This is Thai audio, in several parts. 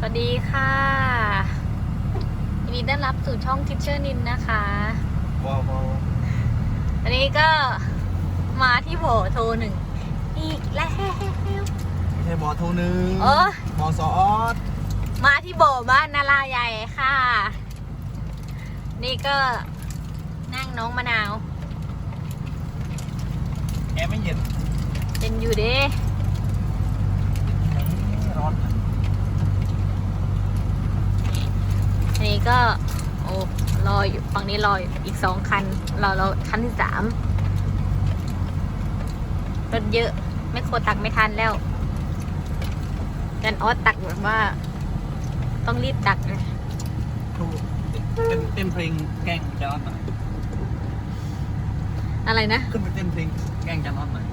สวัสดีค่ะยินดีต้อนรับสู่ช่องทิชเชอร์นินนะคะว้าวว้าวอันนี้ก็มาที่โบโทรหนึ่งอีกแล้วไม่ใช่บอโทรหนึ่งเออบอสออสมาที่โบบ้านนาราใหญ่ค่ะ นี่ก็นั่งน้องมะนาว แอร์ไม่เย็นเป็นอยู่เด้ ร้อน อั นนี้ก็โอ้รออยู่ฝั่งนี้รออยู่อีกสองคันรอเราคันที่สามรถเยอะไม่โครตักไม่ทันแล้วกันออสตักแบบว่า ต้องรีบตักเลยถูกเต้นเต้นเพลงแกล้งจานอสหน่อยอะไรนะขึ้นไปเต้นเพลงแกล้งจานอสหน่อย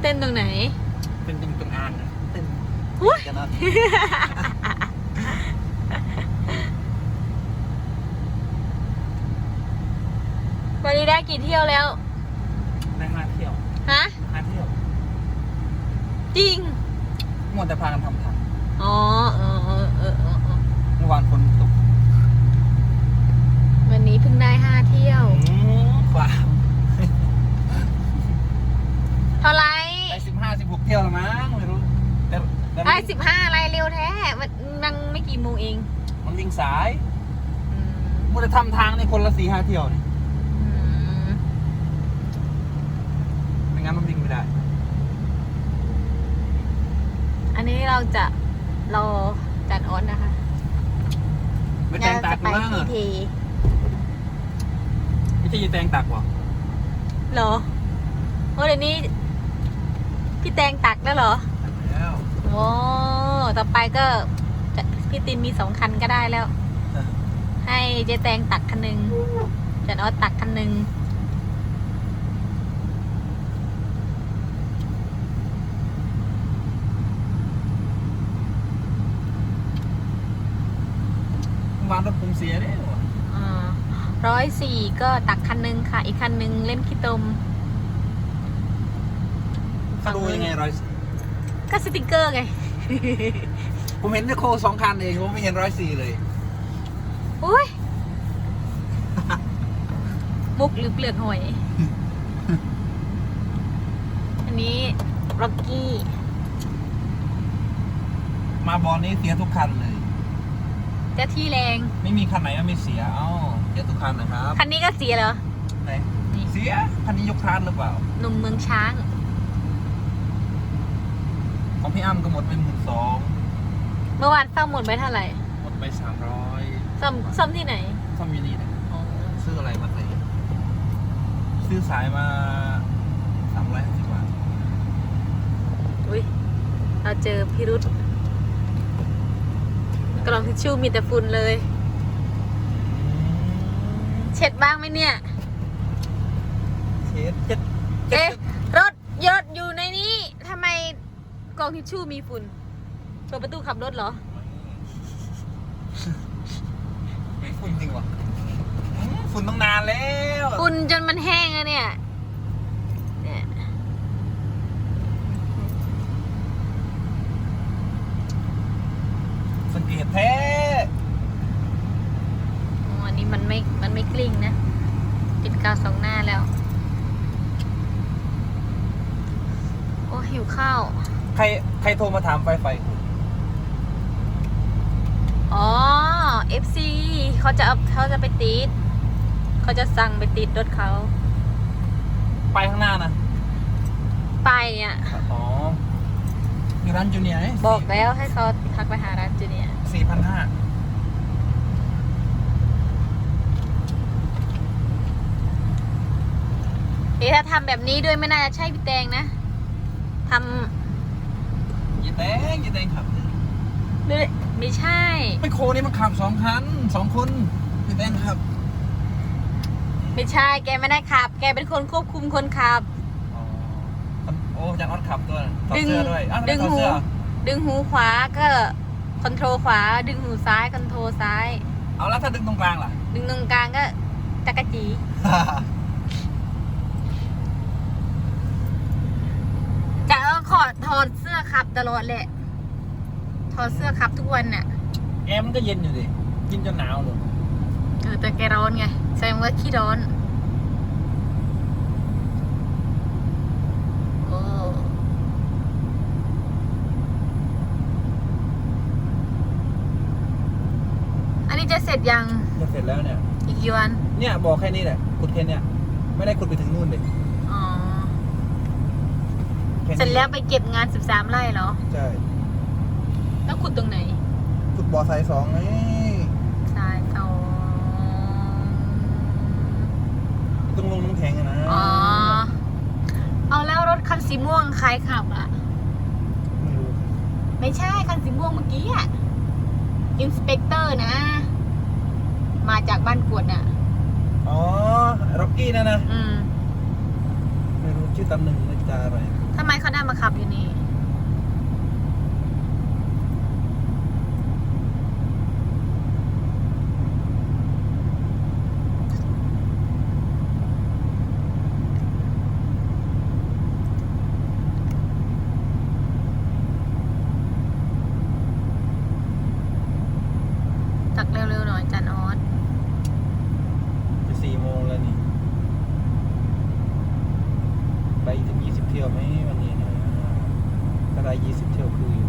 เต้นตรงไหน เป็นตรงตรงอ่างนะเต้นอุ๊ยจานอ สวันนี้ได้กี่เที่ยวแล้ว ได้ห้าเที่ยวฮะห้าเที่ยวจริงหมดแต่พากันทำทางอ๋อเออเออเออเออเออเมื่อวานฝนตกวันนี้เพิ่งได้ห้าเที่ยว อืมความเท่าไหรได้สิบห้าสิบหกเที่ยวแล้วมั้งไม่รู้แต่แต่ได้สิบห้าอะไรเร็วแท้มันนั่งไม่กี่โมงเองมันวิ่งสายอืม มัวแต่ทำทางในคนละสี่ห้าเที่ยวนี่ อืม ไม่งั้นมันวิ่งไม่ได้ อันนี้เราจะรอจันออนนะคะไม่แตงตักไปมั้งทีทีไม่ใช่ยีแตงตักวะเหรอโอ้เดี๋ยวนี้ พี่แตงตักแล้วเหรอแล้วโอ้ต่อไปก็จะพี่ตินมีสองคันก็ได้แล้ว ให้เจ๊แตงตักคันหนึ่งจันออสตักคันหนึ่ง วานรถผมเสียเนี่ยร้อยสี่ก็ตักคันหนึ่งค่ะ อีกคันหนึ่งเล่นขี้ตมเขาดูยังไงร้อยก็สติกเกอร์ไง ผมเห็นแค่โคสองคันเองผมไม่เห็นร้อยสี่เลยอุ้ยมุกหรือเปลือกหอย อันนี้ร็อกกี้ มาบอลนี้เสียทุกคันเลย เจ้าที่แรง ไม่มีคันไหนว่าไม่เสีย เอ้าเสียทุกคันนะครับคันนี้ก็เสียเหรอ ไหนนี่ เสีย คันนี้ยกครานหรือเปล่า หนุ่มเมืองช้าง ของพี่อ้ำก็หมดไปหมื่นสองเมื่อวานซ่อมหมดไปเท่าไหร่หมดไปสามร้อยซ่อมซ่อมที่ไหนซ่อมยูนี่นะอ๋อซื้ออะไรมาใส่ซื้อสายมาสามร้อยห้าสิบบาท อุ้ยเราเจอพิรุษ กล่องทิชชู่มีแต่ฝุ่นเลย เช็ดบ้างไหมเนี่ย เช็ดเช็ดเอ๊ะรถยศอยู่ในนี้ทำไมกล่องทิชชู่มีฝุ่นเปิดประตูขับรถเหรอ ฝุ่นจริงวะอืมฝุ่นต้องนานแล้ว ฝุ่นจนมันแห้งอะเนี่ยเนี่ย สังเกตแท้อันนี้มันไม่ มันไม่กลิ้งนะ ติดกาวสองหน้าแล้ว โอ้หิวข้าว ใคร ใครโทรมาถามไฟไฟ อ๋อ FC เขาจะเอาเขาจะไปติด เขาจะสั่งไปติดรถเขา ไปข้างหน้านะ ไปเนี่ย อ๋ออยู่ร้านจูเนียร์บอกแล้วให้เขาทักไปหาร้านจูเนียร์ สี่พันห้าเอ๊ะถ้าทำแบบนี้ด้วยไม่น่าจะใช่พี่แตงนะทอย่าแตงอย่าแตงขับำด้วยไม่ใช่ ไม่โคนี่มันขับสองคันสองคนอย่าแตงขับไม่ใช่ แกไม่ได้ขับ แกเป็นคนควบคุมคนขับ อ๋อโอ้จันออดขับด้วยถอดดึงเสื้อด้วยอ้าวทำไมดึงถอดหู เสื้อดึงหูขวาก็ คอนโทรลขวาดึงหูซ้ายคอนโทรลซ้าย เอาแล้วถ้าดึงตรงกลางล่ะ ดึงตรงกลางก็จักรจีจะเอาขอดถอดเสื้อขับตลอดแหละถอดเสื้อขับทุกวันน่ะแอร์มันก็เย็นอยู่ดิกินจนหนาวเลยเออแต่แกร้อนไงแสดงว่าขี้ร้อน โอ้ อันนี้ จะเสร็จยังจะเสร็จแล้วเนี่ย อีกกี่วัน เนี่ยบอกแค่นี้แหละขุดแค่เนี้ยไม่ได้ขุดไปถึงนู่นเลยอ๋อ ค่นี้เสร็จแล้วไปเก็บงาน 13 ไร่เหรอ ใช่แล้วขุดตรงไหนขุดบ่อทรายสองไงทรายสองตรงลงน้ำแข็งอะนะอ๋อ เอาแล้วรถคันสีม่วงใครขับอะ ไม่รู้ไม่ใช่คันสีม่วงเมื่อกี้อะ อินสเปกเตอร์นะ มาจากบ้านกวดน่ะ อ๋อร็อกกี้นะนะ อืม ไม่รู้ชื่อตำหนึ่งนะจาอะไรทำไมเขาได้มาขับอยู่นี่ ตักเร็วๆหน่อยจันออส จะสี่โมงแล้วนี่ ไปถึงยี่สิบเที่ยวไหมวันนี้นะ ถ้าได้ยี่สิบเที่ยวคืออยู่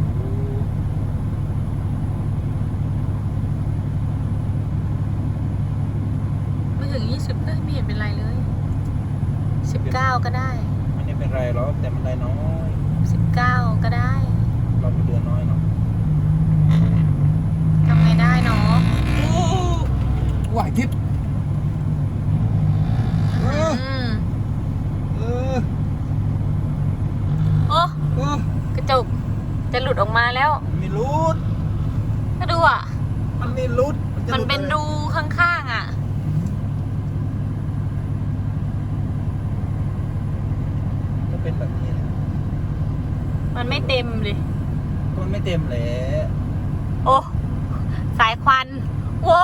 ไม่ถึงยี่สิบเอ้ยไม่เห็นเป็นไรเลยสิบเก้าก็ได้ไม่ได้เป็นไรหรอกแต่มันได้น้อยสิบเก้าก็ได้ เราไปเดือนน้อยเนาะทำไงได้เนาะ ไหวทิพย์เออ อืม เออ โอ้ เออก ระจก จะหลุดออกมาแล้ว มีรูด ก็ดูอะ มันมีรูดจะ มัน หลุด เป็น ลย รูข้างๆอะ ก็เป็นแบบนี้แหละ มันไม่เต็มเลย ก็มันไม่ เต็มแหละโอ้สายควันโว้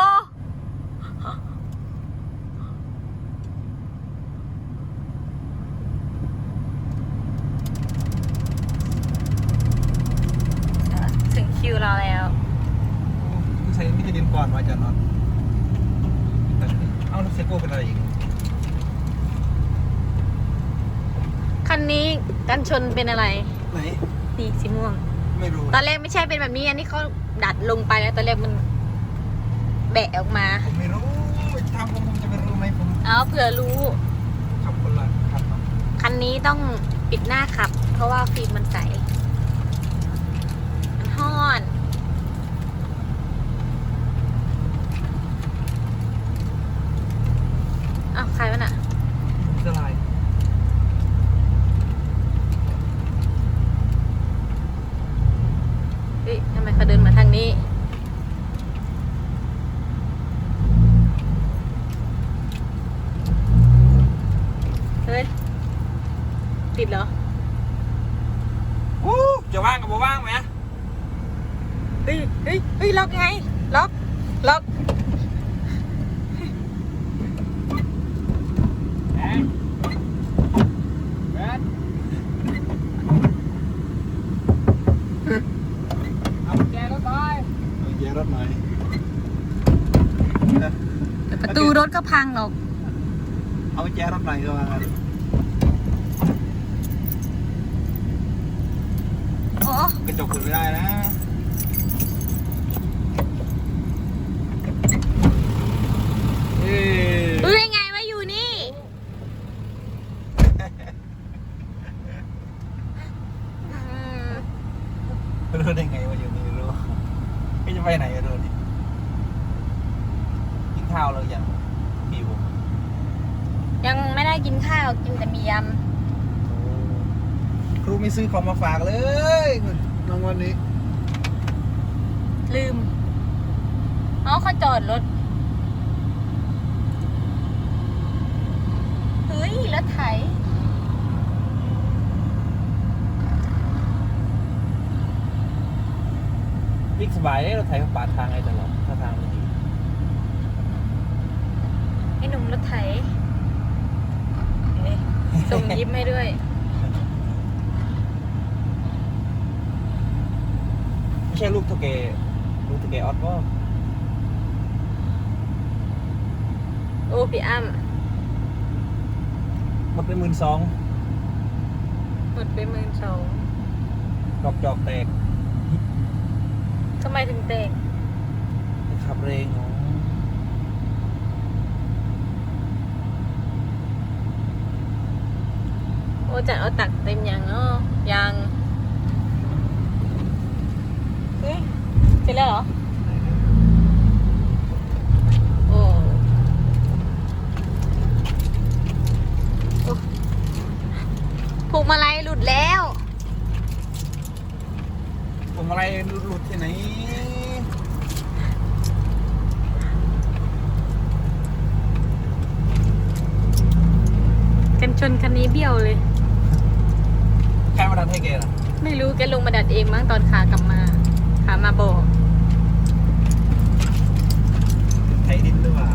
ถึงคิวเราแล้วกูใช้มิตรดินก่อนมาจะนอนเอาแล้วเซโก้เป็นอะไรอีกคันนี้กันชนเป็นอะไร ไหน นี่สีม่วง ไม่รู้ตอนแรกไม่ใช่เป็นแบบนี้ อันนี้เขาดัดลงไปแล้วตอนแรกมันแบะออกมาผมไม่รู้ทางผมผมจะไปรู้ไหมผมเอาเผื่อรู้ขับคนละขับเนาะคันนี้ต้องปิดหน้าขับ เพราะว่าฟิล์มมันใสมันห้อนอ้าวใครวะน่ะ มิสลาย เฮ้ยทำไมเขาเดินมาทางนี้ เฮ้ย ติดเหรอ อู้จะว่างกับบ่ว่างไหม เฮ้ย เฮ้ย เฮ้ย ล็อกไง ล็อก ล็อกแบนแบนเอากุญแจรถไปเอากุญแจรถหน่อยประตูรถก็พังหรอก เอากุญแจรถหน่อยก็ว่างั้นโอ้กระจกเปิดไม่ได้นะเอ้ย รู้ได้ไงว่าอยู่นี่ อืม รู้ได้ไงว่าอยู่นี่รู้ไม่จะไปไหนอะรู้นี่กินข้าวแล้วยังบิว ยัง ไม่ได้กินข้าวกินแต่มียครูไม่ซื้อของมาฝากเลยน้องวันนี้ำลืมเอาเขาจอดรถเฮ้ยรถไถวิ่งสบายเลยเราไถเขาปาดทางให้ตลอดถ้าทางไม่ดีไอ้หนุ่มรถไถเอ๊ะ ส่งยิ้มให้ด้วยไไม่ใช่ลูกเท่าแกลูกเท่าแกออสก็โอ้พี่อ้ำมันเป็นหมื่นสองหมดไปหมื่นสองดอกจอกแตกทำไมถึงแตกขับเรงอ๋อ โอ้จัดเอาตักเต็มยังเนาะยังเฮ้ยเสร็จแล้วเหรอโอ้โอ้ผูกมาลัยหลุดแล้ว ผมอะไรหลุดที่ไหนกันชนคันนี้เบี้ยวเลย ใครมาดันให้แกล่ะไม่รู้แกลงมาดัดเองมั้งตอนขากลับมา ขามาบอกไถดินหรือเปล่า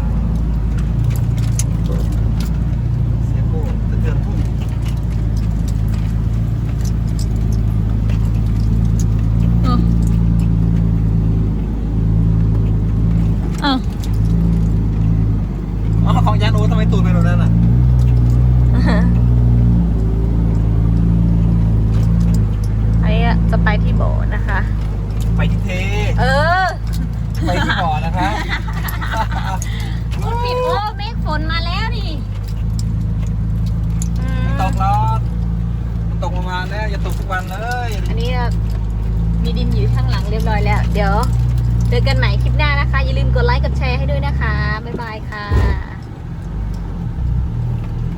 เสียโก้สะเทือนทุ่ง อ้าวอ้าว อ๋อของยานโอทำไมตูดเป็นแบบนั้นอะ อันนี้จะไปที่โบสถ์นะคะ ไปที่เท เออ ไปที่บ่อนะคะ พูดผิดโอ้เมฆฝนมาแล้วนี่อืม ไม่ตกหรอกมันตกประมาณแล้วอย่าตกทุก วันเลยอันนี้มีดินอยู่ข้างหลังเรียบร้อยแล้ว เดี๋ยวเจอกันใหม่คลิปหน้านะคะ อย่าลืมกดไลค์กดแชร์ให้ด้วยนะคะ บ๊ายบายค่ะ